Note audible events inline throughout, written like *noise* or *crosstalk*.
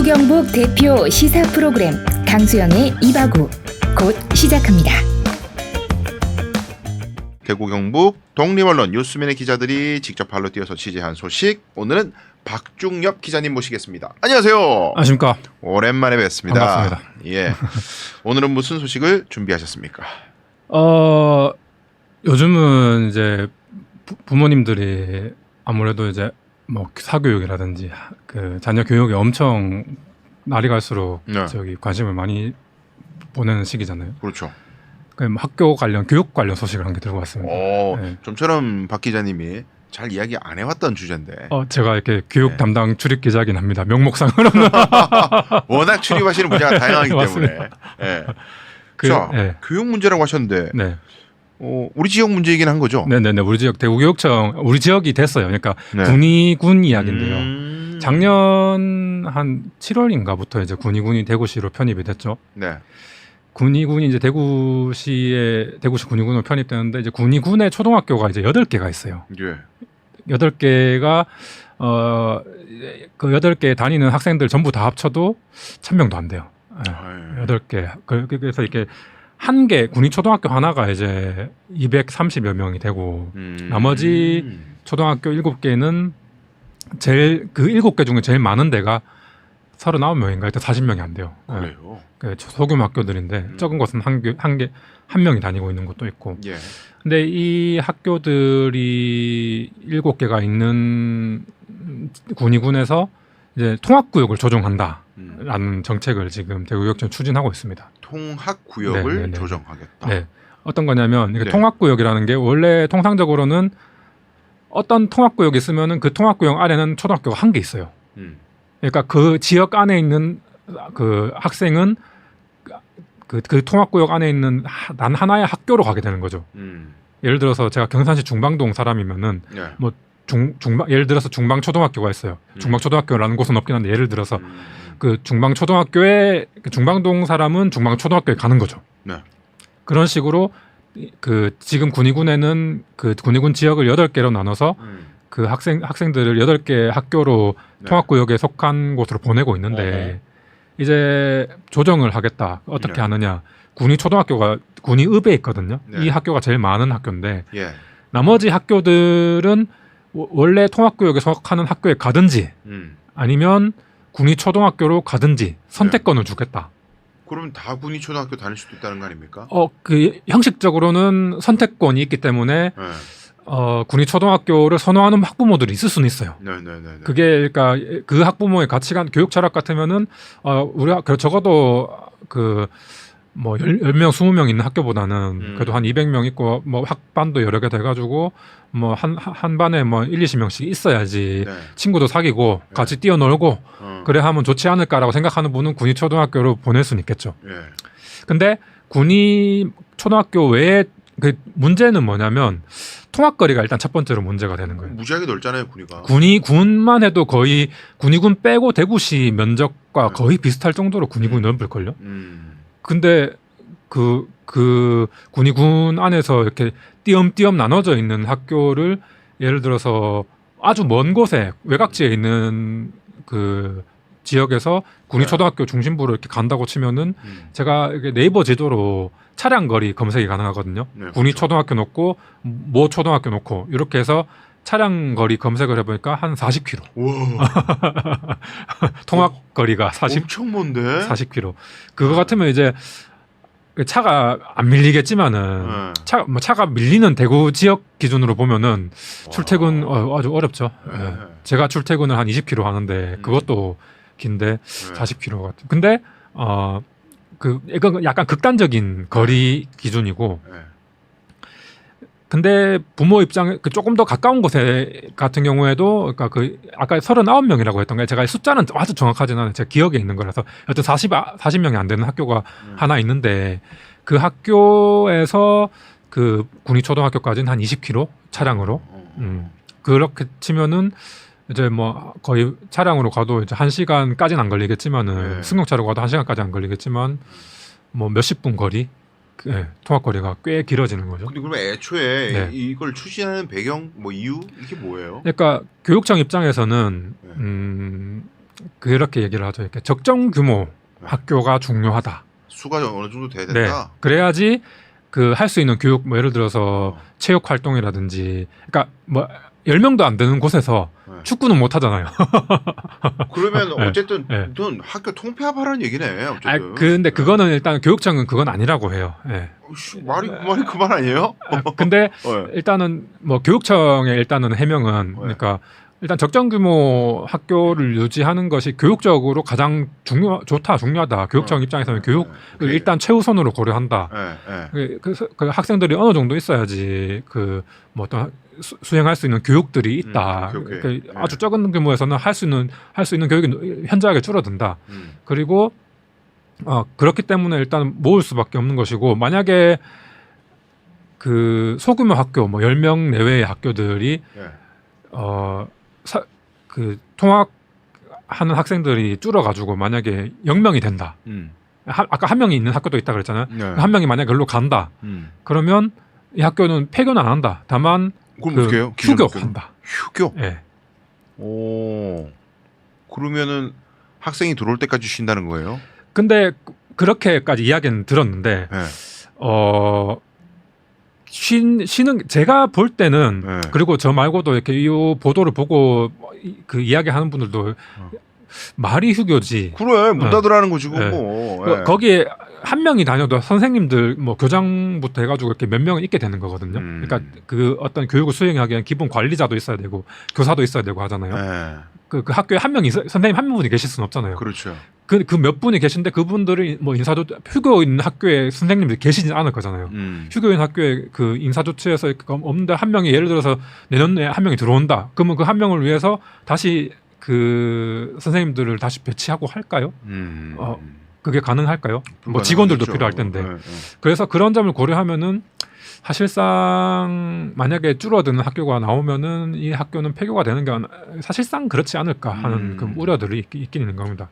대구 경북 대표 시사 프로그램 강수영의 이바구 곧 시작합니다. 대구 경북 독립언론 뉴스맨의 기자들이 직접 발로 뛰어서 취재한 소식 오늘은 박중엽 기자님 모시겠습니다. 안녕하세요. 아십니까? 오랜만에 뵙습니다. 반갑습니다. 예. 오늘은 무슨 소식을 준비하셨습니까? 어 요즘은 이제 부, 부모님들이 아무래도 이제 뭐 사교육이라든지 그 자녀 교육에 엄청 날이 갈수록 네. 저기 관심을 많이 보내는 시기잖아요. 그렇죠. 그뭐 학교 관련 교육 관련 소식을 한 개 들고 왔습니다. 어, 네. 좀처럼 박 기자님이 잘 이야기 안 해왔던 주제인데 어 제가 이렇게 교육 네. 담당 출입 기자긴 합니다. 명목상으로는 *laughs* 워낙 출입하시는 분야가 다양하기 *laughs* 때문에 맞습니다. 예. 그 자, 네. 교육 문제라고 하셨는데 네. 어, 우리 지역 문제이긴 한 거죠? 네네네 우리 지역 대구교육청 우리 지역이 됐어요. 그러니까 네. 군의군 이야기인데요. 음. 작년 한 7월인가부터 이제 군의군이 대구시로 편입이 됐죠. 네. 군의군이 이제 대구시에 대구시 군의군으로 편입되는데 이제 군의군의 초등학교가 이제 여덟 개가 있어요. 예. 여덟 개가 어그 여덟 개 다니는 학생들 전부 다 합쳐도 천 명도 안 돼요. 예, 아유. 여덟 개. 그- 그래서 이렇게 한 개 군의 초등학교 하나가 이제 230여 명이 되고 음. 나머지 초등학교 일곱 개는 제일 그 일곱 개 중에 제일 많은 데가 39명인가 하여튼 40명이 안 돼요. 예. 그래요. 그 소규모 학교들인데 음. 적은 곳은 한개한개한 명이 다니고 있는 곳도 있고. 예. 근데 이 학교들이 일곱 개가 있는 군의군에서 이제 통합구역을 조정한다 라는 음. 정책을 지금 대구교육청 추진하고 있습니다. 통합 구역을 네, 네, 네. 조정하겠다. 네. 어떤 거냐면 이게 네. 통합구역이라는 게 원래 통상적으로는 어떤 통합구역이 있으면은 그 통합구역 안에는 초등학교가 한 개 있어요. 음. 그러니까 그 지역 안에 있는 그 학생은 그, 그 통합구역 안에 있는 하- 단 하나의 학교로 가게 되는 거죠. 음. 예를 들어서 제가 경산시 중방동 사람이면은 네. 중, 중방 예를 들어서 중방 초등학교가 있어요. 음. 중방 초등학교라는 곳은 없긴 한데 예를 들어서 음. 그 중방 초등학교에 그 중방동 사람은 중방 초등학교에 가는 거죠. 네. 그런 식으로 이- 그 지금 군의군에는 그 군의군 지역을 여덟 개로 나눠서 음. 그 학생 학생들을 여덟 개 학교로 네. 통합 구역에 속한 곳으로 보내고 있는데 이제 조정을 하겠다. 어떻게 네. 하느냐? 군의 초등학교가 군의 읍에 있거든요. 네. 이 학교가 제일 많은 학교인데 예. 나머지 학교들은 워- 원래 통합구역에 속하는 학교에 가든지 음. 아니면 군의 초등학교로 가든지 선택권을 주겠다. 그러면 다 군이 초등학교 다닐 수도 있다는 거 아닙니까? 어 그 형식적으로는 선택권이 있기 때문에 네. 어 군의 초등학교를 선호하는 학부모들이 있을 수는 있어요. 네, 네, 네. 네. 그게 그러니까 그 학부모의 가치관 교육 철학 같으면은 어 우리가 그 적어도 그 뭐 10명, 20명 있는 학교보다는 음. 그래도 한 200명 있고 뭐 학반도 여러 개 돼 가지고 뭐 한 한 반에 뭐 1, 20명씩 있어야지 네. 친구도 사귀고 네. 같이 뛰어놀고 어. 그래 하면 좋지 않을까라고 생각하는 분은 군의 초등학교로 보낼 수는 있겠죠. 예. 근데 군의 초등학교 외에 그 문제는 뭐냐면 통학거리가 일단 첫 번째로 문제가 되는 거예요. 무지하게 넓잖아요, 군이가. 군이 군만 해도 거의 군의군 빼고 대구시 면적과 네. 거의 비슷할 정도로 군의군이 넓을 걸요. 음. 근데 그 그 군의군 안에서 이렇게 띄엄띄엄 나눠져 있는 학교를 예를 들어서 아주 먼 곳에 외곽지에 있는 그 지역에서 군의 네. 초등학교 중심부로 이렇게 간다고 치면은 음. 제가 이게 네이버 지도로 차량 거리 검색이 가능하거든요. 네, 군의 그렇죠. 초등학교 놓고 모 초등학교 놓고 이렇게 해서 차량 거리 검색을 해보니까 한 40km. 우와. *laughs* 통학 거리가 40 엄청 먼데. 40km. 그거 같으면 이제 그 차가 안 밀리겠지만은 네. 차, 뭐 차가 밀리는 대구 지역 기준으로 보면은 와. 출퇴근 어, 아주 어렵죠. 네. 예. 제가 출퇴근을 한 20km 하는데 음. 그것도 긴데 네. 40km 같은. 근데 어그 이건 약간 극단적인 거리 기준이고 네. 근데 부모 입장에 그 조금 더 가까운 곳에 같은 경우에도 그러니까 그 아까 39명이라고 했던 게 제가 숫자는 아주 정확하진 않아요. 제가 기억에 있는 거라서 여튼 40 40명이 안 되는 학교가 음. 하나 있는데 그 학교에서 그 군의 초등학교까지는 한 20km 차량으로 어. 음. 그렇게 치면은 이제 뭐 거의 차량으로 가도 이제 한 시간까지는 안 걸리겠지만은 네. 승용차로 가도 한 시간까지 안 걸리겠지만 뭐 몇십 분 거리 그, 예, 통학 거리가 꽤 길어지는 거죠. 근데 그러면 애초에 네. 이걸 추진하는 배경 뭐 이유 이게 뭐예요? 그러니까 교육청 입장에서는 네. 음, 그렇게 얘기를 하죠. 이렇게 적정 규모 학교가 중요하다. 수가 어느 정도 돼야 네. 된다. 그래야지 그 할 수 있는 교육 뭐 예를 들어서 어. 체육 활동이라든지 그러니까 뭐 10명도 안 되는 곳에서 네. 축구는 못 하잖아요. *laughs* 그러면 네. 어쨌든 네. 넌 학교 통폐합하라는 얘기네. 어쨌든. 아, 근데 그거는 일단 교육청은 그건 아니라고 해요. 예. 어이씨, 말이 그 말이 그 말 아니에요? 아, 근데 어. *laughs* 일단은 뭐 교육청의 일단은 해명은 그러니까 일단 적정 규모 학교를 유지하는 것이 교육적으로 가장 중요 좋다 중요하다. 교육청 어. 입장에서는 교육을 네. 일단 최우선으로 고려한다. 예, 예. 그- 그래서 그 학생들이 어느 정도 있어야지 그 뭐 어떤 수, 수행할 수 있는 교육들이 있다. 음, 오케이, 오케이. 그 네. 아주 적은 규모에서는 할 수 있는 할 수 있는 교육이 현저하게 줄어든다. 음. 그리고 어 그렇기 때문에 일단 모을 수밖에 없는 것이고 만약에 그 소규모 학교 뭐 10명 내외의 학교들이 예. 어그 통학 하는 학생들이 줄어 가지고 만약에 0명이 된다. 음. 하- 아까 한 명이 있는 학교도 있다 그랬잖아요. 네. 한 명이 만약 에 글로 간다. 음. 그러면 이 학교는 폐교는 안 한다. 다만 그럼 그 어떻게 해요? 휴교한다. 휴교. 예. 오. 그러면은 학생이 들어올 때까지 쉰다는 거예요? 근데 그- 그렇게까지 이야기는 들었는데 예. 어 쉰, 쉬는 제가 볼 때는 네. 그리고 저 말고도 이렇게 이 보도를 보고 이- 그 이야기하는 분들도 말이 휴교지. 그래 문 네. 닫으라는 거지 네. 뭐. 예. 거기에 한 명이 다녀도 선생님들 뭐 교장부터 해가지고 이렇게 몇 명은 있게 되는 거거든요. 음. 그러니까 그 어떤 교육을 수행하기 위한 기본 관리자도 있어야 되고 교사도 있어야 되고 하잖아요. 예. 그, 그 학교에 한 명이 선생님 한 분이 계실 수는 없잖아요. 그렇죠. 그 그 몇 분이 계신데 그분들이 뭐 인사조 휴교 있는 학교에 선생님들이 계시진 않을 거잖아요. 음. 휴교인 학교에 그 인사 조치에서 없는데 한 명이 예를 들어서 내년에 한 명이 들어온다. 그러면 그 한 명을 위해서 다시 그 선생님들을 다시 배치하고 할까요? 음. 어, 그게 가능할까요? 뭐 직원들도. 필요할 텐데. 예, 예. 그래서 그런 점을 고려하면은 사실상 만약에 줄어드는 학교가 나오면은 이 학교는 폐교가 되는 게 사실상 그렇지 않을까 하는 음. 그 우려들이 있, 있긴 있는 겁니다.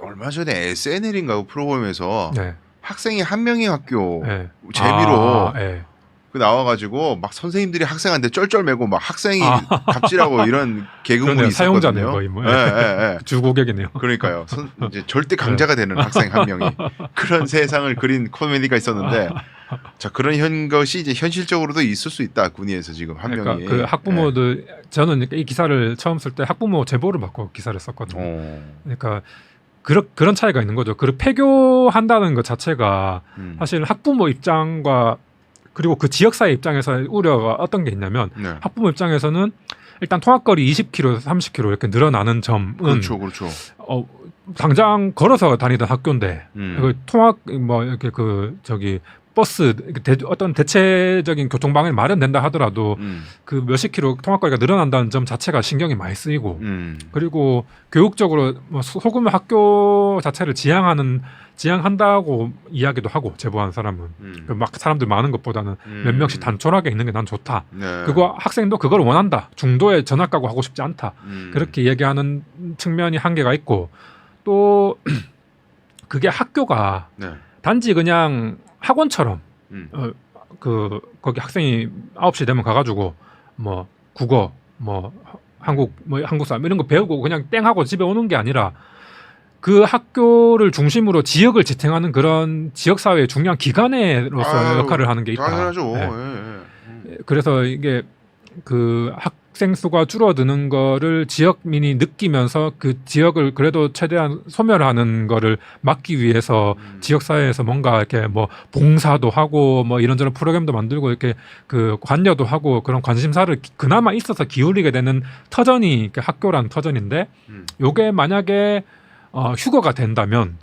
얼마 전에 SNL인가 프로그램에서 네. 학생이 한 명의 학교 네. 재미로 아, 네. 그 나와가지고 막 선생님들이 학생한테 쩔쩔매고 막 학생이 아. 갑질하고 이런 개그물이. 사용자네요, 거의 뭐. 예, 예, 예. *laughs* 주고객이네요. 그러니까요. 선- 이제 절대 강자가 되는 학생 한 명이 *laughs* 그런 세상을 그린 코미디가 있었는데 *laughs* 자 그런 현 것이 이제 현실적으로도 있을 수 있다 군위에서 지금 한 그러니까 명이 그 학부모들 저는 이 기사를 처음 쓸 때 학부모 제보를 받고 기사를 썼거든요. 어, 그러니까 그런 그런 차이가 있는 거죠. 그 폐교한다는 것 자체가 음. 사실 학부모 입장과 그리고 그 지역사회 입장에서 우려가 어떤 게 있냐면 네. 학부모 입장에서는 일단 통학거리 20km, 30km 이렇게 늘어나는 점은 그렇죠, 그렇죠. 어, 당장 걸어서 다니던 학교인데 음. 그 통학 뭐 이렇게 그 저기 버스 이렇게 대, 어떤 대체적인 교통 방안이 마련된다 하더라도 음. 그 몇십 킬로 통학거리가 늘어난다는 점 자체가 신경이 많이 쓰이고 음. 그리고 교육적으로 뭐 소- 소규모 학교 자체를 지향하는 지향한다고 이야기도 하고 제보한 사람은 음. 그막 사람들 많은 것보다는 음. 몇 명씩 단촐하게 있는 게 난 좋다. 네. 그리고 학생도 그걸 원한다. 중도에 전학 가고 하고 싶지 않다. 음. 그렇게 얘기하는 측면이 한계가 있고 또 *clears throat* 그게 학교가 네. 단지 그냥 학원처럼 음. 어, 그 거기 학생이 9시 되면 가가지고 뭐 국어 뭐 한국 뭐 한국사 이런 거 배우고 그냥 땡 하고 집에 오는 게 아니라 그 학교를 중심으로 지역을 지탱하는 그런 지역 사회의 중요한 기관으로서 역할을 하는 게 있다. 당연하죠. 네. 예, 예. 음. 그래서 이게 그 학 생 수가 줄어드는 거를 지역민이 느끼면서 그 지역을 그래도 최대한 소멸하는 거를 막기 위해서 음. 지역 사회에서 뭔가 이렇게 뭐 봉사도 하고 뭐 이런저런 프로그램도 만들고 이렇게 그 관여도 하고 그런 관심사를 기- 그나마 있어서 기울이게 되는 터전이 이렇게 학교란 터전인데 음. 요게 만약에 어, 휴거가 된다면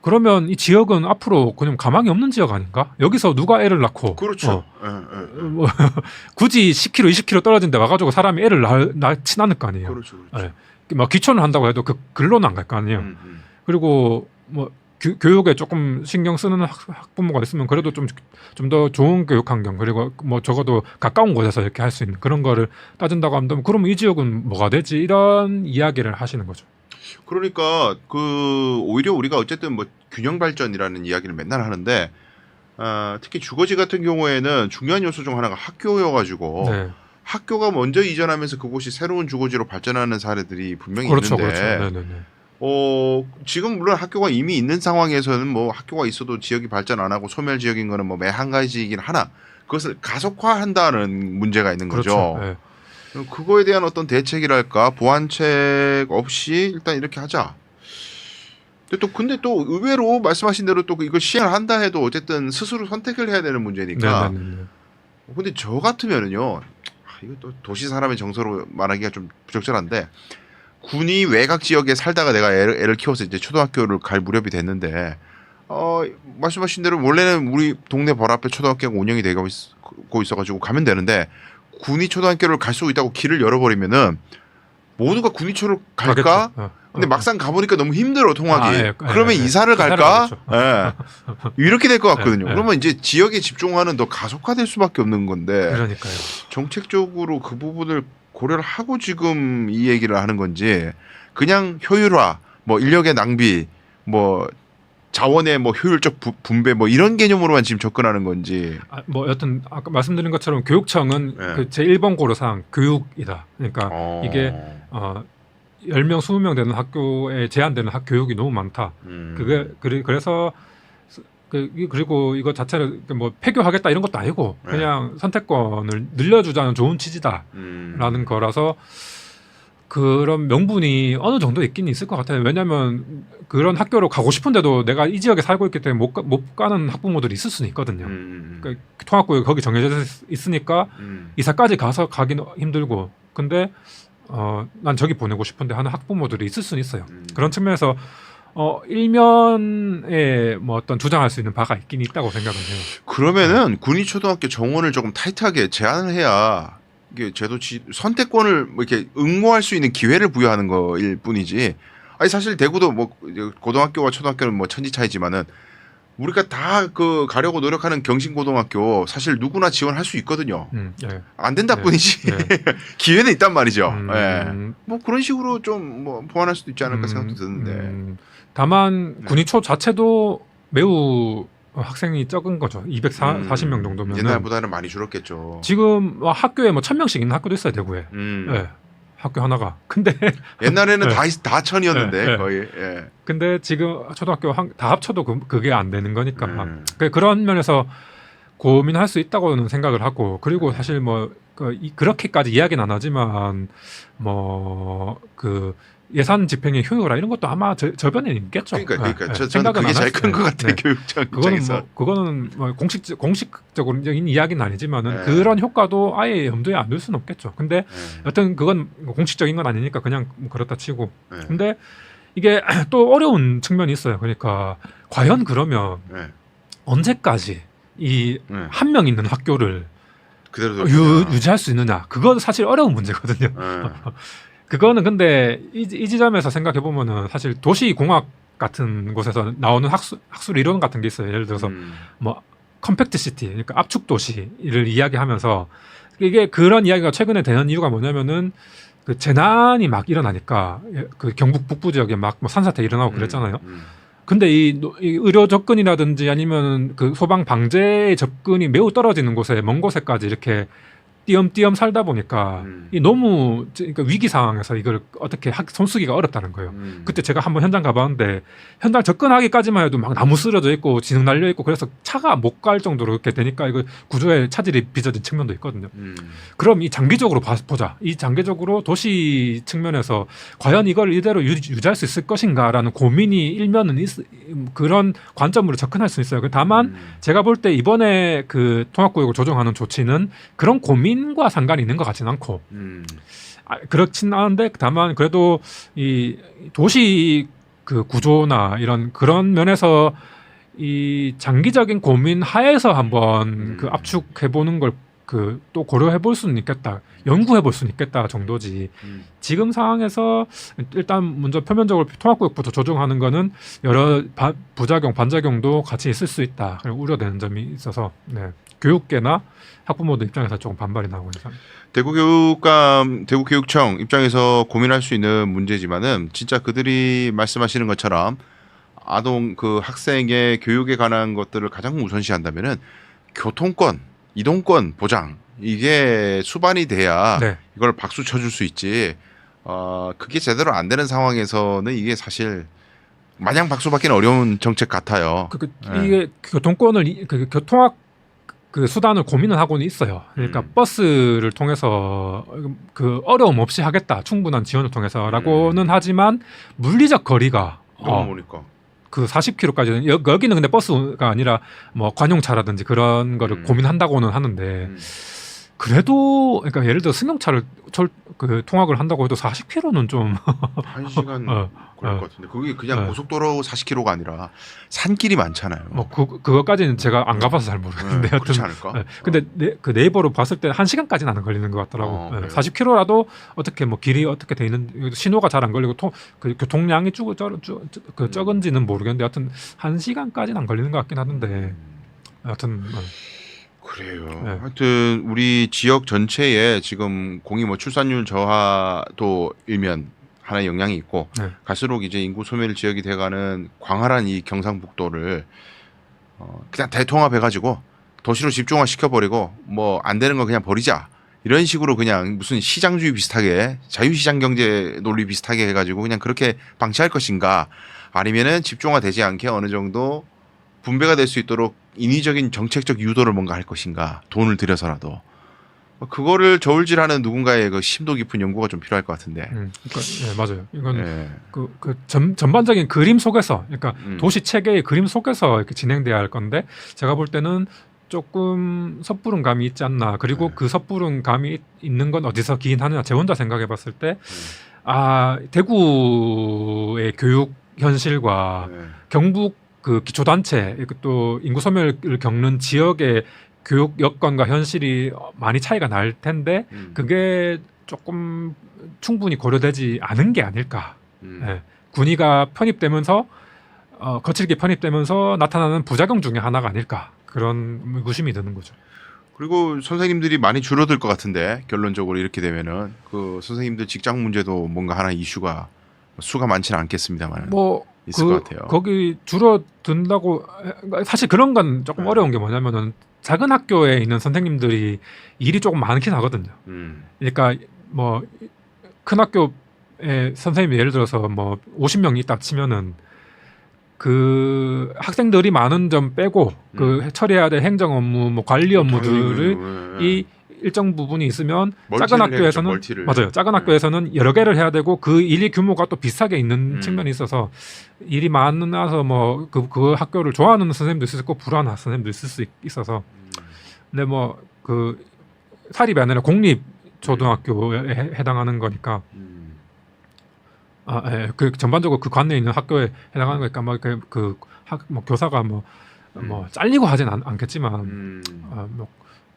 그러면 이 지역은 앞으로 그냥 가망이 없는 지역 아닌가? 여기서 누가 애를 낳고 그렇죠. 어, 예, 예, 예. 뭐, *laughs* 굳이 10km, 20km 떨어진 데 와가지고 사람이 애를 낳, 낳진 않을 거 아니에요. 그렇죠. 그렇죠. 네. 뭐 기초는 한다고 해도 그 근로는 안 갈 거 아니에요. 음, 음. 그리고 뭐 교, 교육에 조금 신경 쓰는 학, 학부모가 있으면 그래도 좀 좀 더 좋은 교육 환경 그리고 뭐 적어도 가까운 곳에서 이렇게 할 수 있는 그런 거를 따진다고 한다면 그러면 이 지역은 뭐가 되지 이런 이야기를 하시는 거죠. 그러니까 그 오히려 우리가 어쨌든 뭐 균형 발전이라는 이야기를 맨날 하는데 아, 특히 주거지 같은 경우에는 중요한 요소 중 하나가 학교여가지고 네. 학교가 먼저 이전하면서 그곳이 새로운 주거지로 발전하는 사례들이 분명히 그렇죠, 있는데 그렇죠. 네네네. 어 지금 물론 학교가 이미 있는 상황에서는 뭐 학교가 있어도 지역이 발전 안 하고 소멸 지역인 거는 뭐 매한 가지이긴 하나 그것을 가속화한다는 문제가 있는 거죠. 그렇죠. 네. 그거에 대한 어떤 대책이랄까 보완책 없이 일단 이렇게 하자. 근데 또 근데 또 의외로 말씀하신 대로 또 이걸 시행을 한다 해도 어쨌든 스스로 선택을 해야 되는 문제니까. 네네네. 근데 저 같으면은요. 아, 이거 또 도시 사람의 정서로 말하기가 좀 부적절한데 군이 외곽 지역에 살다가 내가 애를, 애를 키워서 이제 초등학교를 갈 무렵이 됐는데 어 말씀하신 대로 원래는 우리 동네 바로 앞에 초등학교가 운영이 되고 있, 있어가지고 가면 되는데 군이 초등학교를 갈 수 있다고 길을 열어버리면은 모두가 군이초를 갈까? 가겠죠. 어. 근데 어, 막상 가보니까 너무 힘들어 통하기. 아, 예, 그러면 예, 예. 이사를 갈까? 예. *laughs* 이렇게 될 것 같거든요. 예, 예. 그러면 이제 지역에 집중하는 더 가속화될 수밖에 없는 건데 그러니까요. 정책적으로 그 부분을 고려를 하고 지금 이 얘기를 하는 건지 그냥 효율화, 뭐 인력의 낭비, 뭐 자원의 뭐 효율적 부- 분배 뭐 이런 개념으로만 지금 접근하는 건지. 아, 뭐 여튼 아까 말씀드린 것처럼 교육청은 네. 그 제 1번 고려사항 교육이다. 그러니까 어. 이게 어 10명, 20명 되는 학교에 제한되는 학 교육이 너무 많다. 음. 그게 그래- 그래서 그 이- 그리고 이거 자체를 뭐 폐교하겠다 이런 것도 아니고 네. 그냥 선택권을 늘려주자는 좋은 취지다라는 음. 거라서 그런 명분이 어느 정도 있긴 있을 것 같아요. 왜냐하면 그런 학교로 가고 싶은데도 내가 이 지역에 살고 있기 때문에 못, 가, 못 가는 학부모들이 있을 수는 있거든요. 음. 그러니까 통학구에 거기 정해져 있- 있으니까 음. 이사까지 가서 가긴 힘들고 근데 어, 난 저기 보내고 싶은데 하는 학부모들이 있을 수는 있어요. 음. 그런 측면에서 어, 일면에 뭐 어떤 주장할 수 있는 바가 있긴 있다고 생각은 해요. 그러면은 군의초등학교 정원을 조금 타이트하게 제한을 해야 이게 제도 지, 선택권을 뭐 이렇게 응모할 수 있는 기회를 부여하는 거일 뿐이지. 아니 사실 대구도 뭐 고등학교와 초등학교는 뭐 천지 차이지만은 우리가 다 그 가려고 노력하는 경신고등학교 사실 누구나 지원할 수 있거든요. 음, 예. 안 된다 네. 뿐이지 네. *laughs* 기회는 있단 말이죠. 음, 예. 뭐 그런 식으로 좀 뭐 보완할 수도 있지 않을까 음, 생각도 드는데. 음, 다만 네. 군의초 자체도 매우 학생이 적은 거죠. 240명 음, 정도면 옛날보다는 많이 줄었겠죠. 지금 뭐 학교에 뭐 1000명씩 있는 학교도 있어요, 대구에. 음. 예. 학교 하나가. 근데 *laughs* 옛날에는 네. 다, 있- 다 천이었는데 네, 네. 거의. 예. 근데 지금 초등학교 한, 다 합쳐도 그, 그게 안 되는 거니까 음. 그- 그런 면에서 고민할 수 있다고는 생각을 하고 그리고 사실 뭐 그, 이- 그렇게까지 이야기는 안 하지만 뭐 그 예산 집행의 효율화 이런 것도 아마 저, 저변에 있겠죠. 그러니까 예, 그러니까 예. 저, 저는 생각은 그게 안 제일 할큰것 수- 같아요 네. 교육청 그거는. 뭐 그거는 뭐 공식 공식적인 이야기는 아니지만은 네. 그런 효과도 아예 염두에 안 둘 수는 없겠죠. 근데 예. 여튼 그건 공식적인 건 아니니까 그냥 뭐 그렇다 치고 예. 근데 이게 *clears throat* 또 어려운 측면이 있어요. 그러니까 과연 그러면 예. 언제까지 이 예. 한명 있는 학교를 유. 유지할 수 있느냐? 그건 사실 어려운 문제거든요. *laughs* 예. 그거는 근데 이, 이 지점에서 생각해 보면은 사실 도시 공학 같은 곳에서 나오는 학술 학술 이론 같은 게 있어요. 예를 들어서 음. 뭐 컴팩트 시티, 그러니까 압축 도시를 이야기하면서 이게 그런 이야기가 최근에 되는 이유가 뭐냐면은 그 재난이 막 일어나니까 그 경북 북부 지역에 막 뭐 산사태 일어나고 그랬잖아요. 음. 근데 이, 노- 이 의료 접근이라든지 아니면 그 소방 방제 접근이 매우 떨어지는 곳에 먼 곳에까지 이렇게 띄엄띄엄 살다 보니까 음. 이 너무 저- 그러니까 위기 상황에서 이걸 어떻게 하, 손쓰기가 어렵다는 거예요. 음. 그때 제가 한번 현장 가봤는데 현장 접근하기까지만 해도 막 나무 쓰러져 있고 지능 날려 있고 그래서 차가 못 갈 정도로 이렇게 되니까 이거 구조에 차질이 빚어진 측면도 있거든요. 음. 그럼 이 장기적으로 봐- 보자. 이 장기적으로 도시 측면에서 과연 이걸 이대로 유, 유지할 수 있을 것인가라는 고민이 일면은 있, 그런 관점으로 접근할 수 있어요. 다만 음. 제가 볼 때 이번에 그 통합구역을 조정하는 조치는 그런 고민 과 상관이 있는 것 같지는 않고 음. 아, 그렇진 않은데 다만 그래도 이 도시 그 구조나 이런 그런 면에서 이 장기적인 고민 하에서 한번 음. 그 압축해 보는 걸 그 또 고려해 볼 수는 있겠다 연구해 볼 수는 있겠다 정도지 음. 지금 상황에서 일단 먼저 표면적으로 통합구역부터 조정하는 거는 여러 바- 부작용 반작용도 같이 있을 수 있다 우려되는 점이 있어서 네. 교육계나 학부모들 입장에서 조금 반발이 나오고 있습니다. 대구 교육감, 대구 교육청 입장에서 고민할 수 있는 문제지만은 진짜 그들이 말씀하시는 것처럼 아동 그 학생의 교육에 관한 것들을 가장 우선시한다면은 교통권, 이동권 보장 이게 수반이 돼야 네. 이걸 박수 쳐줄 수 있지. 어 그게 제대로 안 되는 상황에서는 이게 사실 마냥 박수 받기는 어려운 정책 같아요. 그, 그 네. 이게 교통권을 이- 그 교통학 그 수단을 고민을 하고는 있어요. 그러니까 음. 버스를 통해서 그 어려움 없이 하겠다. 충분한 지원을 통해서라고는 음. 하지만 물리적 거리가 너무 어, 모니까. 그 40km까지는 여, 여기는 근데 버스가 아니라 뭐 관용차라든지 그런 거를 음. 고민한다고는 하는데 음. 그래도 그러니까 예를 들어 승용차를 철, 그 통학을 한다고 해도 40km는 좀 *laughs* 한 시간 어, 걸릴 어. 것 같은데 그게 그냥 어. 고속도로 40km가 아니라 산길이 많잖아요. 뭐 그, 그거까지는 제가 안 가봐서 잘 모르겠는데 네, 그렇지 않을까? 네. 근데 네, 그 네이버로 봤을 때 한 시간까지는 안 걸리는 것 같더라고. 어, 네, 그래요? 40km라도 어떻게 뭐 길이 어떻게 돼 있는 신호가 잘 안 걸리고 통, 그 교통량이 쭉, 쭉, 그 음. 적은지는 모르겠는데 하여튼 한 시간까지는 안 걸리는 것 같긴 하는데 음. 하여튼 어, 그래요. 네. 하여튼 우리 지역 전체에 지금 공이 뭐 출산율 저하도 일면 하나의 영향이 있고 네. 갈수록 이제 인구 소멸 지역이 돼가는 광활한 이 경상북도를 어, 그냥 대통합해 가지고 도시로 집중화 시켜버리고 뭐 안 되는 거 그냥 버리자 이런 식으로 그냥 무슨 시장주의 비슷하게 자유시장 경제 논리 비슷하게 해가지고 그냥 그렇게 방치할 것인가 아니면은 집중화되지 않게 어느 정도 분배가 될 수 있도록 인위적인 정책적 유도를 뭔가 할 것인가 돈을 들여서라도 그거를 저울질하는 누군가의 그 심도 깊은 연구가 좀 필요할 것 같은데. 음, 그러니까, 네, 맞아요. 이건 예. 그, 그 전, 전반적인 그림 속에서 그러니까 음. 도시 체계의 그림 속에서 이렇게 진행돼야 할 건데 제가 볼 때는 조금 섣부른 감이 있지 않나 그리고 네. 그 섣부른 감이 있는 건 어디서 기인하느냐 제 혼자 생각해 봤을 음. 때아 대구의 교육 현실과 예. 경북 그 기초단체 그또 인구 소멸을 겪는 지역의 교육 여건과 현실이 많이 차이가 날 텐데 음. 그게 조금 충분히 고려되지 않은 게 아닐까 음. 예. 군의가 편입되면서 어, 거칠게 편입되면서 나타나는 부작용 중에 하나가 아닐까 그런 의구심이 드는 거죠. 그리고 선생님들이 많이 줄어들 것 같은데 결론적으로 이렇게 되면은 그 선생님들 직장 문제도 뭔가 하나 이슈가 수가 많지는 않겠습니다만 뭐 있을 그, 것 같아요. 거기 줄어든다고 에, 사실 그런 건 조금 네. 어려운 게 뭐냐면은 작은 학교에 있는 선생님들이 일이 조금 많긴 하거든요. 음. 그러니까 뭐 큰 학교에 선생님이 예를 들어서 뭐 50명이 있다 치면은 그 학생들이 많은 점 빼고 그 처리해야 될 행정 업무, 뭐 관리 업무들을 당연히, 예. 이 일정 부분이 있으면 작은 학교에서는 멀티를. 맞아요. 작은 네. 학교에서는 여러 개를 해야 되고 그 일이 규모가 또 비슷하게 있는 음. 측면이 있어서 일이 많아서 뭐그 그 학교를 좋아하는 선생님도 있을 고 불안한 선생님도 있을 수 있- 있어서 음. 근데 뭐 그 사립이 아니라 공립 초등학교에 해- 해당하는 거니까 음. 아, 예, 그 전반적으로 그 관내에 있는 학교에 해당하는 거니까 뭐그뭐 교사가 뭐, 뭐 음. 잘리고 하진 않, 않겠지만 음. 아, 뭐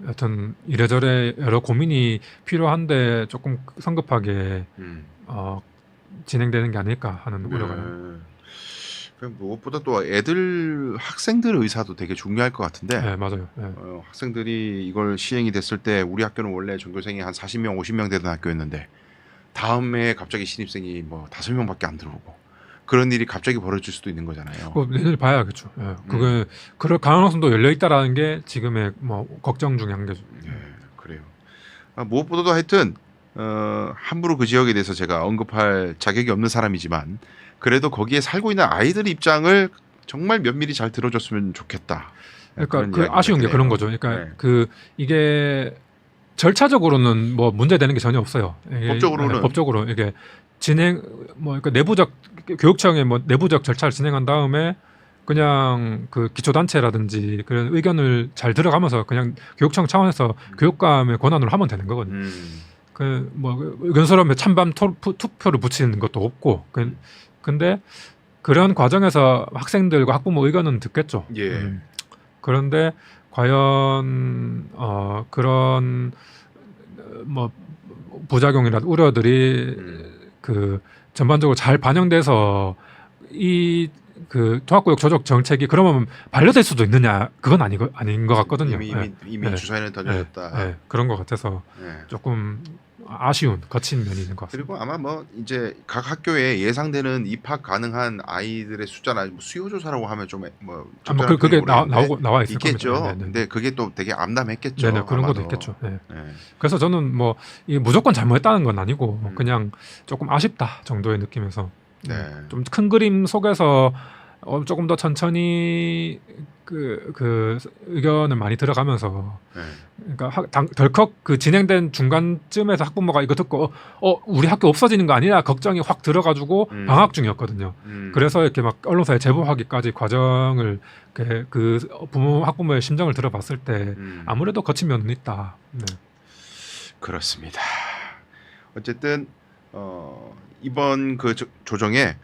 여튼 이래저래 여러 고민이 필요한데 조금 성급하게 음. 어, 진행되는 게 아닐까 하는 우려가 요 네. 그 무엇보다 또 애들 학생들 의사도 되게 중요할 것 같은데 네, 맞아요. 예. 어, 학생들이 이걸 시행이 됐을 때 우리 학교는 원래 전교생이 한 40명, 50명 되던 학교였는데 다음에 갑자기 신입생이 뭐 다섯 명밖에 안 들어오고 그런 일이 갑자기 벌어질 수도 있는 거잖아요. 그거 내일 봐야겠죠. 예. 음. 그게 그럴 가능성도 열려 있다라는 게 지금의 뭐 걱정 중에 한 개죠. 네, 그래요. 아, 무엇보다도 하여튼 어, 함부로 그 지역에 대해서 제가 언급할 자격이 없는 사람이지만 그래도 거기에 살고 있는 아이들 입장을 정말 면밀히 잘 들어줬으면 좋겠다. 그러니까 그런 그 이야기가 아쉬운 게 드네요. 그런 거죠. 그러니까 네. 그 이게 절차적으로는 뭐 문제되는 게 전혀 없어요. 이게- 법적으로는? 네, 법적으로 이게 진행 뭐 그러니까 내부적 교육청의 뭐 내부적 절차를 진행한 다음에 그냥 그 기초단체라든지 그런 의견을 잘 들어가면서 그냥 교육청 차원에서 교육감의 권한으로 하면 되는 거거든요. 음, 그뭐 의견서름에 찬반 토, 투표를 붙이는 것도 없고 그, 근데 그런 과정에서 학생들과 학부모 의견은 듣겠죠. 예. 음. 그런데 과연 어 그런 어, 뭐 부작용이나 우려들이 음. 그 전반적으로 잘 반영돼서 이 그 통합구역 조적 정책이 그러면 반려될 수도 있느냐 그건 아니고 아닌 것 같거든요. 이미 예. 이미, 이미 네. 주사위는. 예, 예, 그런 것 같아서 예. 조금 아쉬운 거친 면이 있는 것 같습니다. 그리고 아마 뭐 이제 각 학교에 예상되는 입학 가능한 아이들의 숫자나 뭐 수요 조사라고 하면 좀뭐 아, 뭐 그, 그게 나, 나오고 나와 있을 있겠죠. 겁니다. 네, 네. 근데 그게 또 되게 암담했겠죠. 네네 그런 것도 아마도. 있겠죠. 네. 네. 그래서 저는 뭐 무조건 잘못했다는 건 아니고 음. 그냥 조금 아쉽다 정도의 느낌에서 네. 좀큰 그림 속에서 어, 조금 더 천천히 그, 그 의견을 많이 들어가면서 네. 그러니까 학, 당, 덜컥 그 진행된 중간쯤에서 학부모가 이거 듣고 어, 어, 우리 학교 없어지는 거 아니냐 걱정이 확 들어가지고 음. 방학 중이었거든요. 음. 그래서 이렇게 막 언론사에 제보하기까지 과정을 이렇게 그 부모 학부모의 심정을 들어봤을 때 음. 아무래도 거친 면은 있다. 네. 그렇습니다. 어쨌든 어, 이번 그 조- 조정에 에,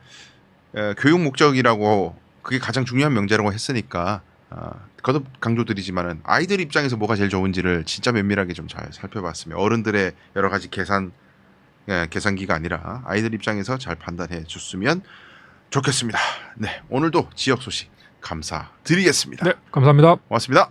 교육 목적이라고 그게 가장 중요한 명제라고 했으니까 아, 거듭 강조드리지만은 아이들 입장에서 뭐가 제일 좋은지를 진짜 면밀하게 좀 잘 살펴봤으면 어른들의 여러 가지 계산 예, 계산기가 아니라 아이들 입장에서 잘 판단해 줬으면 좋겠습니다. 네 오늘도 지역 소식 감사드리겠습니다. 네, 감사합니다. 고맙습니다.